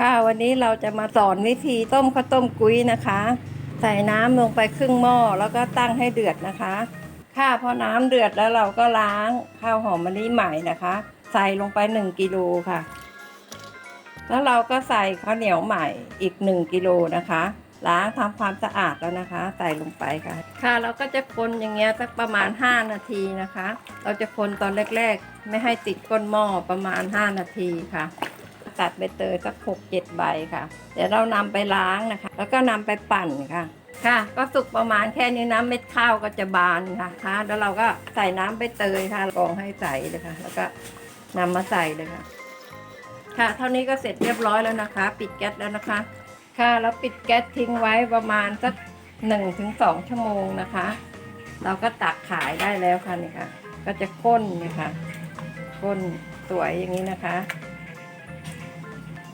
ค่ะวันนี้เราจะมาสอนวิธีต้มข้าวต้มกุ้ยนะคะ ใส่น้ำลงไปครึ่งหม้อแล้วก็ตั้งให้เดือดนะคะ ค่ะพอน้ำเดือดแล้วเราก็ล้างข้าวหอมมะลิใหม่นะคะ ใส่ลงไป 1กิโลค่ะ แล้วเราก็ใส่ข้าวเหนียวใหม่อีก 1กิโลนะคะ ล้างทำความสะอาดแล้วนะคะ ใส่ลงไปค่ะ ค่ะเราก็จะคนอย่างเงี้ยสักประมาณ 5 นาทีนะคะ เราจะคนตอนแรก ๆ ไม่ให้ติดก้นหม้อประมาณ 5 นาทีค่ะ ตัดใบเตยสักหกเจ็ดใบค่ะ เดี๋ยวเรานำไปล้างนะคะ แล้วก็นำไปปั่นค่ะ ค่ะ ก็สุกประมาณแค่นี้น้ำเม็ดข้าวก็จะบานค่ะคะแล้วเราก็ใส่น้ำใบเตยค่ะกรองให้ใส่เลยค่ะ แล้วก็นำมาใส่เลยค่ะ ค่ะ เท่านี้ก็เสร็จเรียบร้อยแล้วนะคะ ปิดแก๊สแล้วนะคะ ค่ะแล้วปิดแก๊สทิ้งไว้ประมาณสักหนึ่งถึงสองชั่วโมงนะคะ เราก็ตักขายได้แล้วค่ะนี่ค่ะ ก็จะข้นนี่ยค่ะข้นสวยอย่างนี้นะคะ